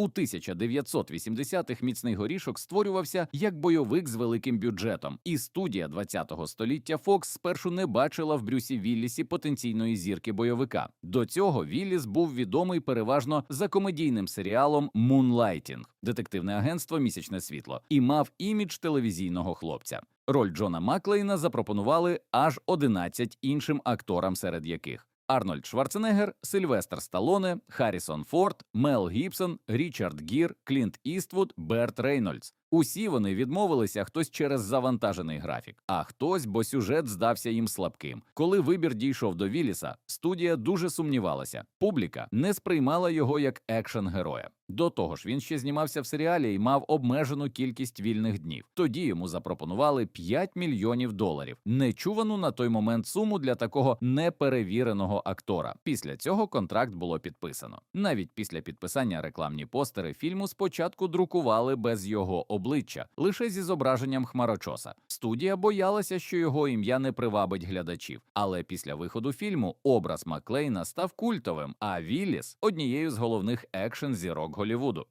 У 1980-х міцний горішок створювався як бойовик з великим бюджетом, і студія 20-го століття Fox спершу не бачила в Брюсі Віллісі потенційної зірки бойовика. До цього Вілліс був відомий переважно за комедійним серіалом Moonlighting – детективне агентство Місячне світло і мав імідж телевізійного хлопця. Роль Джона Маклейна запропонували аж 11 іншим акторам, серед яких Арнольд Шварценеггер, Сильвестр Сталоне, Харрісон Форд, Мел Гібсон, Річард Гір, Клінт Іствуд, Берт Рейнольдс. Усі вони відмовилися хтось через завантажений графік, а хтось, бо сюжет здався їм слабким. Коли вибір дійшов до Вілліса, студія дуже сумнівалася. Публіка не сприймала його як екшен героя. До того ж, він ще знімався в серіалі і мав обмежену кількість вільних днів. Тоді йому запропонували 5 мільйонів доларів, нечувану на той момент суму для такого неперевіреного актора. Після цього контракт було підписано. Навіть після підписання рекламні постери фільму спочатку друкували без його обличчя, лише зі зображенням хмарочоса. Студія боялася, що його ім'я не привабить глядачів. Але після виходу фільму образ Маклейна став культовим, а Вілліс однією з головних екшн зірок Голівуду.